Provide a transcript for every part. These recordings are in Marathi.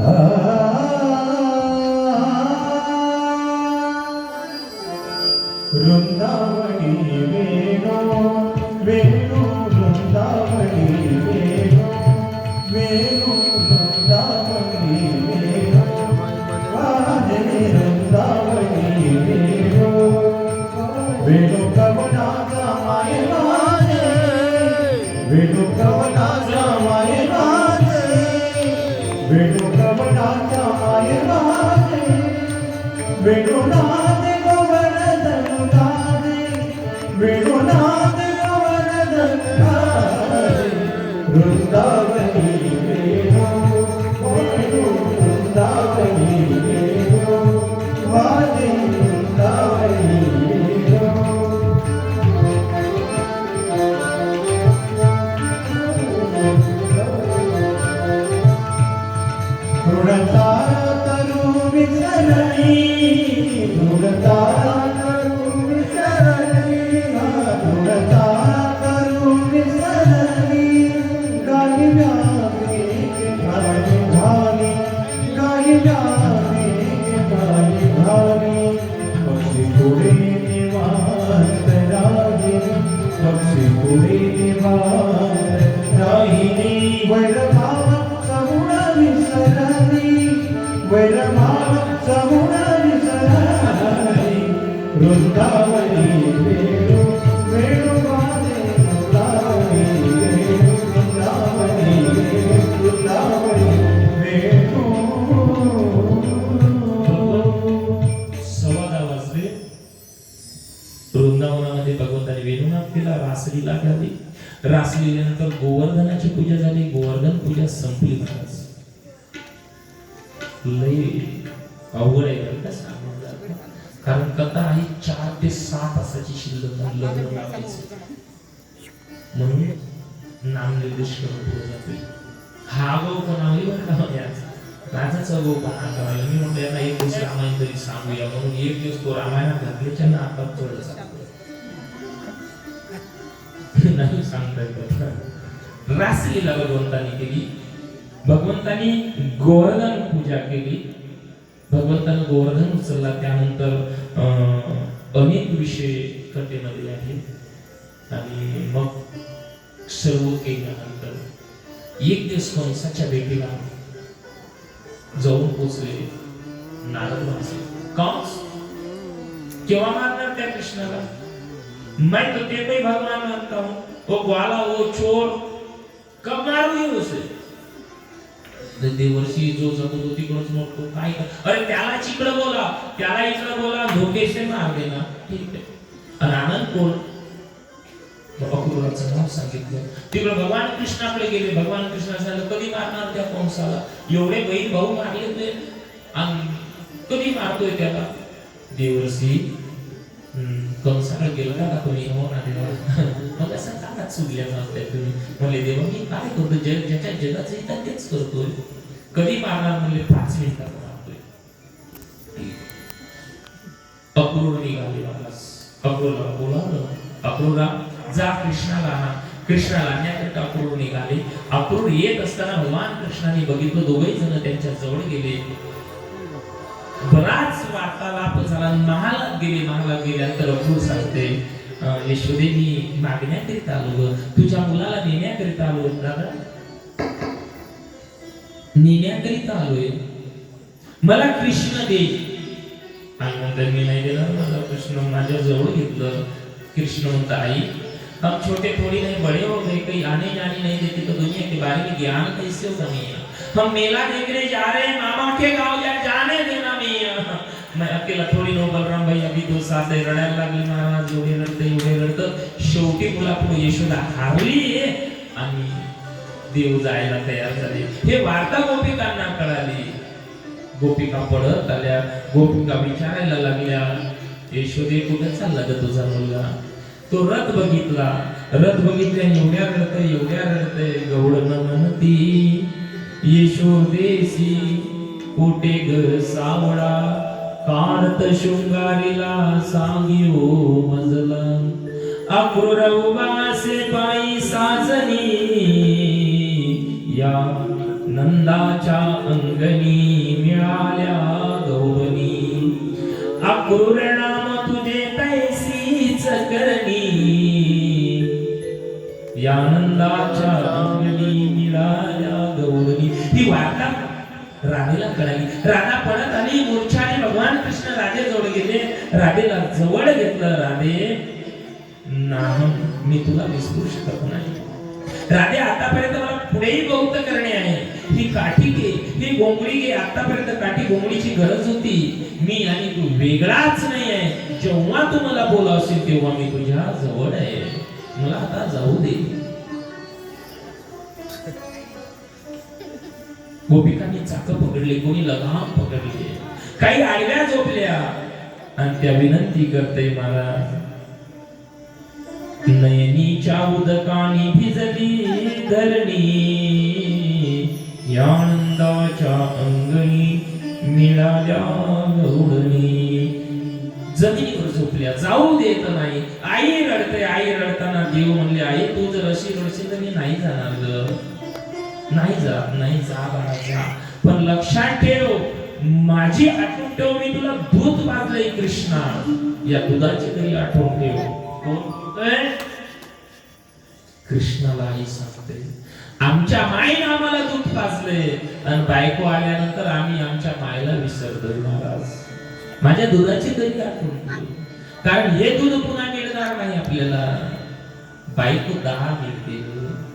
Ah. Recordar रास लिहिल्यानंतर गोवर्धनाची पूजा झाली. गोवर्धन पूजा संपली महाराज. लय अवघड आहे बरं का सांगून कारण कथा आहे चार ते सहा तासाची शिल्लक लग्न लावायचं. म्हणून नामनिर्देश करून पुढे जातोय. हा गो कोणावरी बरं का म्हणजे आज? राजाचा गो कोणा करायला मी म्हटलं यांना एक दिवस रामायण तरी सांगूया. म्हणून एक दिवस तो रामायणात घातल्याच्या ना आता थोडं सांगतो नाही सांगता येत रासलीला भगवंतानी केली. भगवंतानी गोवर्धन पूजा केली. भगवंतानं गोवर्धन उचलला. त्यानंतर अं, अनेक विषय कथेमध्ये आहेत आणि मग सर्व केल्यानंतर एक दिवस कंसाच्या भेटीला जाऊन पोचले नारद वाचे कंस केव्हा मारणार त्या कृष्णाला? मैं तो तेरे ही भगवान मानता हूं। वो ग्वाला वो चोर कब मारू उसे? देवर्षी जो जातो तो तिकडच म्हणतो काय अरे त्याला इकडं बोला त्याला इकडं बोला धोकेशे मार देना. ठीक आहे. आणि आनंद कोण? मग नाव सांगितलं. तिकडे भगवान कृष्णाकडे गेले. भगवान कृष्णा सांगितलं कधी मारणार त्या कंसाला? एवढे बहीण भाऊ मारले ते आम्ही कधी मारतोय त्याला? देवर्षी हम्म, कंसाकडे गेला का तुम्ही हो ना देवा मग असं का चुकल्या नव्हत्या तुम्ही म्हणले देवा मी काय करतो जग ज्याच्या जगाचं हित तेच करतोय कधी मारणार म्हणले पाच मिनिटात मारतोय अक्रूर निघाले महाराज अक्रूरला बोलावलं अक्रूरा जा कृष्णाला आणा कृष्णा आणण्याकरिता अक्रूर निघाले अक्रूर येत असताना भगवान कृष्णाने बघितलं दोघही जण त्यांच्या जवळ गेले बराच वार्तालाप झाला. महालात गेले महालात गेल्यानंतर अक्रूर सांगते अं, यशोदे मी मागण्याकरिता आलो ग. तुझ्या मुलाला नेण्याकरिता आलो दादा. नेण्याकरिता आलोय. मला कृष्ण दे. आणि नंतर मी नाही दिलं मला कृष्ण माझ्या जवळ घेतलं. कृष्ण म्हणता आई हम छोटे थोड़ी नहीं बड़े हो गए. कहीं आने जाने नहीं देते तो दुनिया के बारे में ज्ञान कैसे होगा मियाँ हम मेला देखने जा रहे हैं मामा के गाँव जा नाही मैं अकेला थोडी नो बलराम भाई अभी दो साथ रडायला लागली महाराज एवढे रडतं एवढे रडतं. शेवटी मुला पुढे यशोदा हारली. आणि देव जायला तयार झाले. हे वार्ता गोपिकांना कळाली. गोपिका पडत आल्या. गोपिका विचारायला लागल्या यशोदे कुठे चालला ग तुझा मुलगा? तो रथ बघितला. रथ बघितल्या एवढ्या रडतय एवढ्या रडतय. गौड न म्हणती यशोदेसी कोटे ग सावळा? काढत शृंगारीला सांगियो मजल. अक्रूर उभासे पायी साजनी. या नंदाच्या अंगणी ही घे आतापर्यंत काठी गोंगडीची गरज होती. मी आणि तू वेगळाच नाही आहे जेव्हा तू मला बोलावशील तेव्हा मी तुझ्या जवळ आहे. मला आता जाऊ दे. गोपिकांनी चाक पकडले कोणी लगाम पकडले. काही आडव्या झोपल्या. आणि त्या विनंती करते मला नयनीच्या उदकानी भिजली धरणी या आनंदाच्या अंगणी मिळाल्या गौडणी जमिनीवर झोपल्या. जाऊ देत नाही. आई रडते आई रडताना देव म्हणले आई तू जर अशी रडशील तर मी नाही जाणार ग. नाही जा नाही जा बाळा जा. पण लक्षात ठेव माझी आठवण ठेव मी तुला दूध पाजलंय कृष्णा. या दुधाची तरी आठवण ठेव. कोण बोलतोय? कृष्णाला आई सांगते. आमच्या मायेनं आम्हाला दूध पाजले. आणि बायको आल्यानंतर आम्ही आमच्या मायला विसरतो महाराज माझ्या दुधाची तरी आठवण कारण हे दूध पुन्हा मिळणार नाही आपल्याला. बायको दहा मिळते.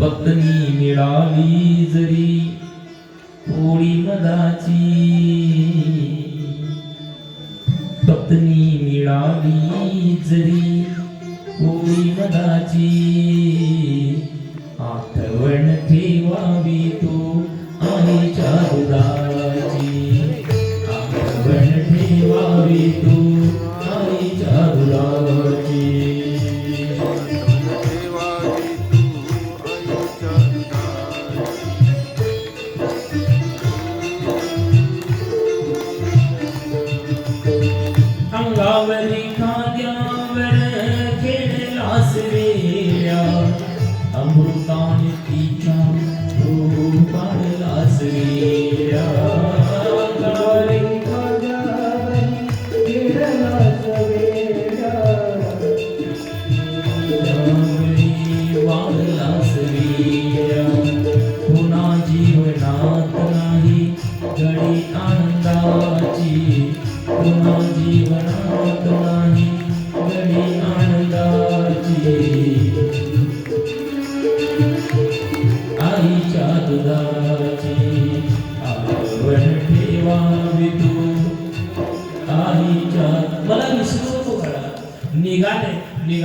पत्नी मिळाली जरी. पोळी मदाची पत्नी मिळाली जरी. पोळी मदाची आनंदाची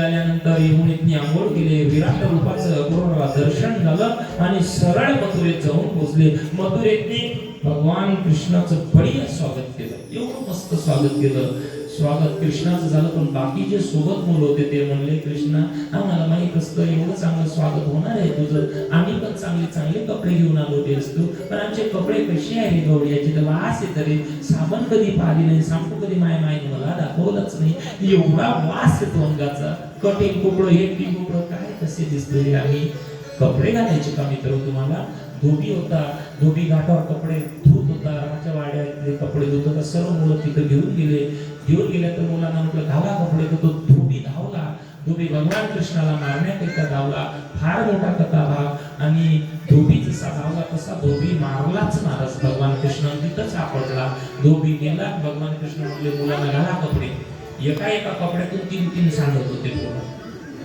येऊन यमुनेतनी आंघोळ केले. विराट रूपाचं अपूर्व दर्शन झालं आणि सरळ मथुरेत जाऊन पोहोचले मथुरेतनी भगवान कृष्णाचं बढिया स्वागत केलं. एवढं मस्त स्वागत केलं. स्वागत. कृष्णाचं झालं पण बाकी जे सोबत मुलं होते ते म्हणले कृष्णा आम्हाला माहीत असतं एवढं चांगलं स्वागत होणार आहे तुझं. आम्ही पण चांगले चांगले कपडे घेऊन आलो होते असतो. पण आमचे कपडे कसे आहे गौडी याची तर वास येत रे. साबण कधी पाहिली नाही सांगतो कधी माय माईने मला दाखवलंच नाही. एवढा वास येतो अंगाचा. कटिंग कोपडं हे टी कुकडं काय कसे दिसतोय आम्ही? कपडे घालायचे कमी करू तुम्हाला? धोबी होता धोबी घाटावर कपडे धुत होता. रामाच्या वाड्यातले कपडे धुत होता. सर्व मुलं तिथं घेऊन गेले. घेऊन गेल्या तर मुलांना म्हटलं धावला कपडे तर तो धोबी धावला. धोबी भगवान कृष्णाला मारण्याकरिता धावला. फार मोठा कथा भाग आणि धोबी जसा धावला तसा धोबी मारलाच महाराज भगवान कृष्ण तिथंच आपडला धोबी गेला. भगवान कृष्ण म्हणले मुलांना घाला कपडे. एका एका कपड्यातून तीन तीन सांगत होते पोरं.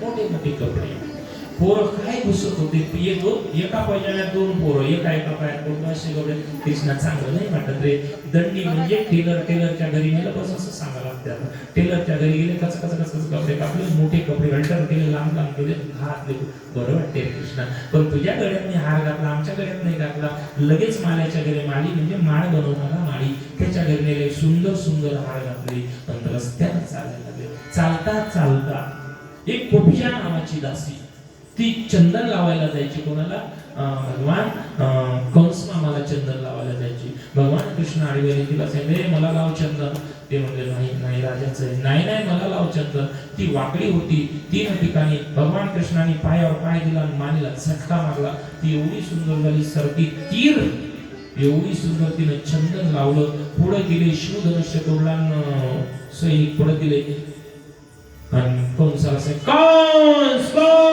मोठे मोठे कपडे. पोरं काय घुसत होते? एक एका पैजाण्यात दोन पोरं एका एका पायात पोरं असे कपडे कृष्णा चांगलं नाही वाटत रे. दंडी म्हणजे टेलर टेलरच्या घरी गेलं बस असं सांगा लागते आता टेलरच्या घरी गेले कस कसं कस कस कपडे कापले मोठे कपडे अल्टर केले लांब लांब केले घातले बरं वाटते रे कृष्णा. पण तुझ्या गड्यात मी हार घातला आमच्या गड्यात नाही घातला. लगेच माल्याच्या घरी माळी म्हणजे माळ बनवणारा माळी. त्याच्या घरी नेले सुंदर सुंदर हार घातले. पण रस्त्यानं चालायला लागले. चालता चालता एक कोपिया नावाची दासी ती चंदन लावायला जायची कोणाला? भगवान अं, कंस मामाला चंदन लावायला जायची. भगवान कृष्ण आडवेले तिला सांगितले मला लाव चंदन. ते म्हणले नाही नाही राजाचं नाही नाही मला लाव चंदन. ती वाकडी होती. तीन ठिकाणी भगवान कृष्णाने पायावर पाय दिला मानला मानेला झटका मारला. ती एवढी सुंदर झाली सरती तीर. एवढी सुंदर तिनं चंदन लावलं. पुढे गेले शिवधनुष्य तोडला सैनिक पुढे गेले. आणि कंसाला कंस कंस!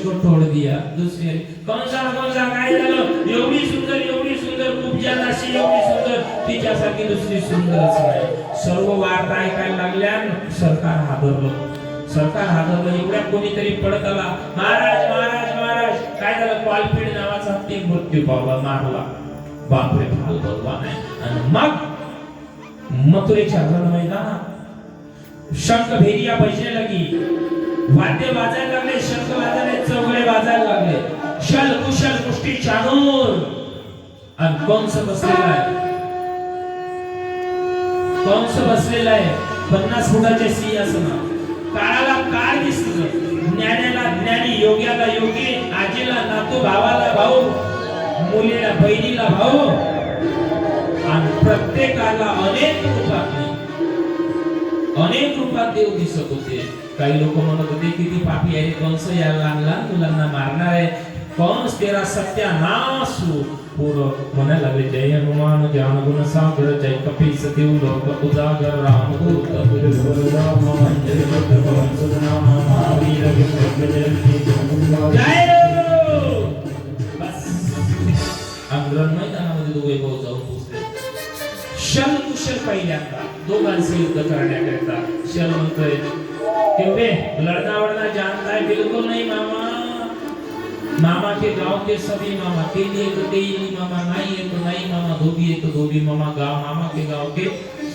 को तोड़ दिया? दूसरे कौन सा कौन सा? काय झालं? एवढी सुंदर एवढी सुंदर खूप जात अशी एवढी सुंदर. तिच्यासारखी दुसरी सुंदरच नाही. सर्व वार्ता ऐकायला लागल्या सरकार हादरलं. सरकार हादरलं. एवढ्या कोणीतरी पडत आला. महाराज महाराज महाराज. काय झालं? पालपीड नावाचा हत्ती मृत्यू पावला मारला. बापरे फाल भगवान आहे. आणि मग मथुरेच्या रण मैदानात शंख भेरिया बजने लगी वाद्य वाजायला लागले शंख वाजायला चौघडे वाजायला लागले. शल कुशल गोष्टी चाणूर आणि कंस बसलेला आहे. कंस बसलेला आहे. पन्नास फुटाचे सिंहासन काळाला काळ दिसत. ज्ञानाला ज्ञानी योग्याला योगी आजीला नातू भावाला भाऊ मुलीला बहिणीला भाऊ. आणि प्रत्येकाला अनेक अनेक रूपात देव दिसत होते काही लोक म्हणत होते किती पापी आहे कंस यायला लागला मुलांना मारणार आहे कंस तेरा सत्यानाश हो पूर्व म्हणायला लागले जय हनुमान ज्ञान गुण सागर जय कपी सदेव लोक उजागर राम दूत अंजलि पुत्र पवन सुतनाम महावीर विक्रम जय हो! बस अंगरण मैदानामध्ये दोघे भाऊ जाऊन पोहोचले पहिल्यांदा. दोघांचे युद्ध करण्याकरिता. शल म्हणतोय क्योंकि लड़ना वड़ना जानता है बिल्कुल नहीं मामा. मामा के गांव के सभी मामा. तेली है तो तेली मामा. नहीं है तो नहीं मामा. धोबी है तो धोबी मामा. गांव मामा के गांव के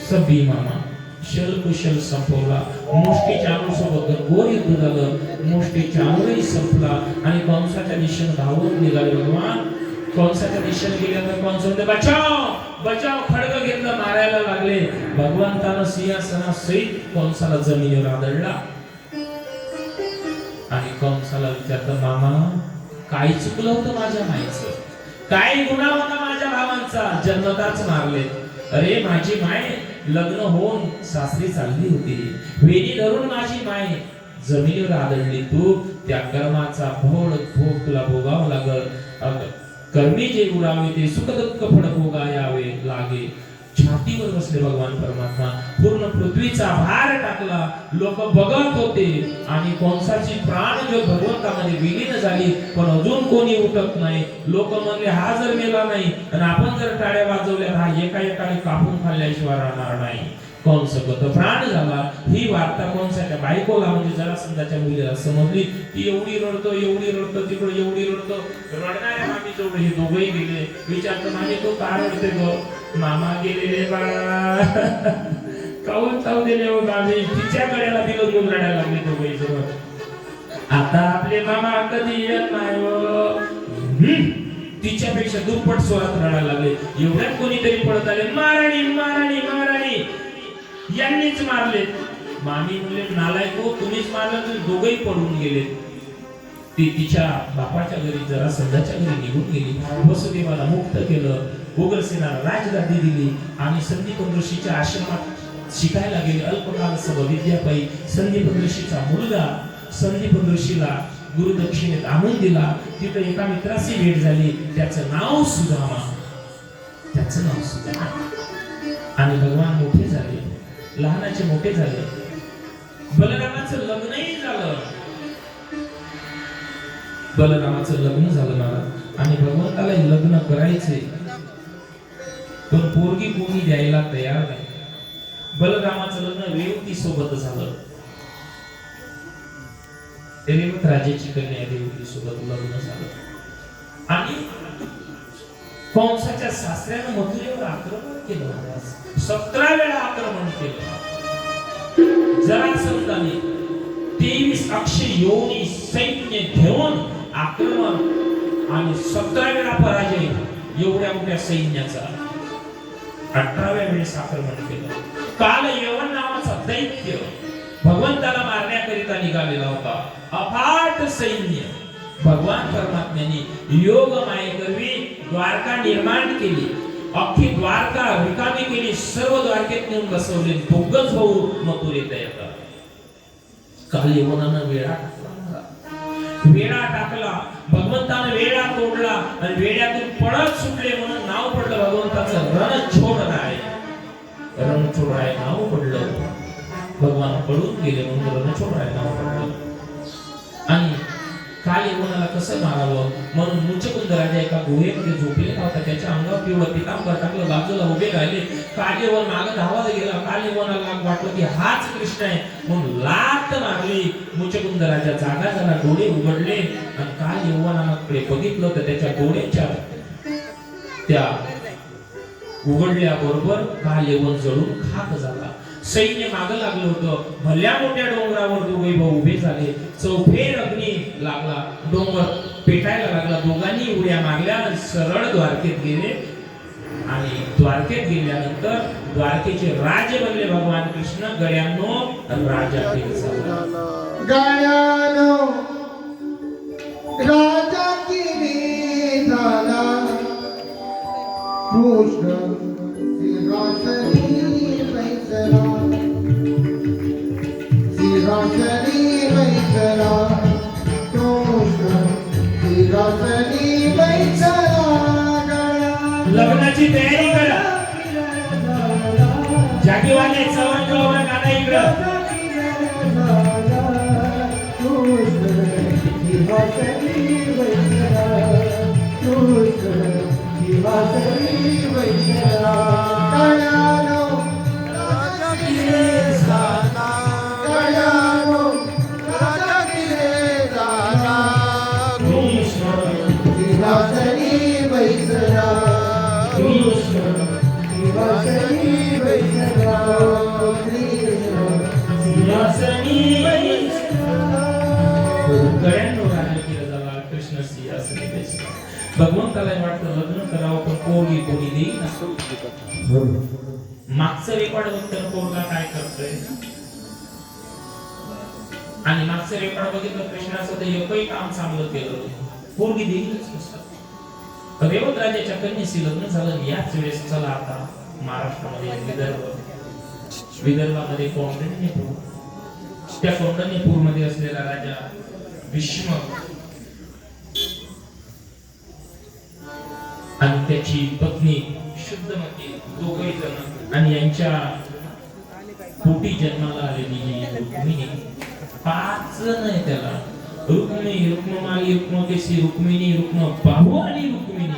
सभी मामा. शल कुशल संपवला. मुष्टी चालू सोबत घोर युद्ध झालं. मुष्टी चालूही संपला. आणि कंसाच्या दिशेने धावत निघाले भगवान. कंसाच्या दिशेने गेल्यानंतर कंस म्हणते बचाव! बचाव खडग घेतलं मारायला लागले. भगवंतानं सिंहासना सहित कंसाला जमिनीवर आदळला. आणि कंसाला विचारतं मामा काय चुकलं होतं माझ्या माईचं काय गुन्हा होता माझ्या भावांचा? जन्मताच मारले. अरे माझी माय लग्न होऊन सासरी चालली होती. वेणी धरून माझी माय जमिनीवर आदळली तू. त्या कर्माचा भोग भोग तुला भोगावं लागल. अग- कर्मी जे उडावे ते सुख दुःख फळ भोगायावे लागे. छातीवर बसले भगवान परमात्मा पूर्ण पृथ्वीचा भार टाकला. लोक बघत होते. आणि कोणसाची प्राण जो भगवंतामध्ये विलीन झाली पण अजून कोणी उठत नाही. लोक म्हणले हा जर मेला नाही आणि आपण जर टाळ्या वाजवल्या हा एका एकाने कापून खाल्ल्याशिवाय राहणार नाही. कंस गत प्राण झाला ही वार्ता कंसाच्या बायकोला म्हणजे जरासंधाच्या मुलीला समजली. ती एवढी रडतो एवढी रडतो तिकडे एवढी रडतो. रडणाऱ्या मामी जेवढे हे दोघही गेले. विचारतो मामी तो का रडते ग? मामा गेलेले बाळा. काऊन चाव दिले हो मामी? तिच्या कड्याला दिलं घेऊन रडायला लागले दोघही जवळ आता आपले मामा कधी येत नाही हो. तिच्यापेक्षा दुप्पट स्वरात रडायला लागले. एवढ्यात कोणीतरी पडत आले महाराणी महाराणी यांनीच मारले. मामी म्हणले नालायको हो, तुम्हीच मारलं तुम्ही दोघही पडून गेले. ती तिच्या बापाच्या घरी जरा सध्याच्या घरी निघून गेली. वसुदेवाला मुक्त केलं. गोगलसेनाला राजगादी दिली आणि संदीप ऋषीच्या आश्रमात शिकायला गेले. अल्पकाल सर्व विद्यापायी संदीप ऋषीचा मुलगा संदीप ऋषीला गुरुदक्षिणेत आणून दिला. तिथं एका मित्राची भेट झाली. त्याचं नाव सुदामा. त्याचं नाव सुदामा. आणि भगवान मोठे झाले. लहानाचे मोठे झाले. बलरामाचं लग्नही झालं. बलरामाचं लग्न झालं मला आणि भगवंताला लग्न करायचे. पण पोरगी कोणी द्यायला तयार नाही. बलरामाचं लग्न रेवती सोबत झालं. रेवत राजाची कन्या रेवती सोबत लग्न झालं. आणि कंसाच्या सासऱ्यानं मथुरेवर आक्रमण केलं महाराज. सतरा वेळा आक्रमण केलं. जरासंधाने तेवीस अक्षय योनी सैन्य घेऊन आक्रमण आणि सतरा वेळा पराजय एवढ्या मोठ्या सैन्याचा अठराव्या वेळेस आक्रमण केलं. काल यवन नावाचा दैत्य भगवंताला मारण्याकरिता निघालेला होता. अफाट सैन्य. भगवान परमात्म्याने योग मायकरवी द्वारका निर्माण केली. अख्खी द्वारका रिकामी केली सर्व द्वारकेत नेऊन बसवले दोघच भाऊ मथुरेत येतात काल यमुनानं वेळा टाकला. वेळा टाकला भगवंताने वेळा तोडला आणि वेड्यातून पळत सुटले म्हणून नाव पडलं भगवंताचं रणछोड राय. रणछोड राय नाव पडलं. भगवान पळून गेले म्हणून कसं मारावं म्हणून मुचकुंद राजा एका गुहेमध्ये झोपलेला होता त्याच्या अंगावर पिवळं पितांबर टाकलं. बाजूला उभे राहिले. काल यवन मागे गेला. कालेवनाला वाटलं की हाच कृष्ण आहे. म्हणून लात मारली. मुचकुंद राजा जागा झाला. डोळे उघडले. आणि काल यवनाकडे बघितलं तर त्याच्या डोळ्याच्या त्या उघडल्या बरोबर काल यवन जळून खाक झाला. सैन्य मागं लागलं होतं. भल्या मोठ्या डोंगरावर दोघे भाऊ उभे झाले. चौफेर अग्नी लागला. डोंगर पेटायला लागला. दोघांनी उड्या मागल्या सरळ द्वारकेत गेले. आणि द्वारकेत गेल्यानंतर द्वारकेचे राजे बनले भगवान कृष्ण गड्यांनो राजा गळ्यानो राजा झाला. कृष्ण लग्नाची तयारी करा. जागेवाले चव्हाण गाणं इकडं. पोरगी कोणी देईल मागचं रेकॉर्ड बघताना पोरगा काय करतोय? आणि मागचं रेकॉर्ड बघितलं कृष्णाचं तर एकही काम चांगलं केलं पोरगी देईलच कसं रेवत राजाच्या कन्याशी लग्न झालं याच वेळेस चला आता महाराष्ट्रामध्ये विदर्भ. विदर्भामध्ये कौंडण्यपूर त्या कौंडण्यपूरमध्ये असलेला राजा भीष्म त्याची पत्नी शुद्धमती दोघही जण. आणि यांच्या पोटी जन्माला आलेली ही रुक्मिणी. पाच जण आहे त्याला. रुक्मिणी रुक्ममाली रुक्मकेशी रुक्मिणी रुक्म बाहू आणि रुक्मिणी.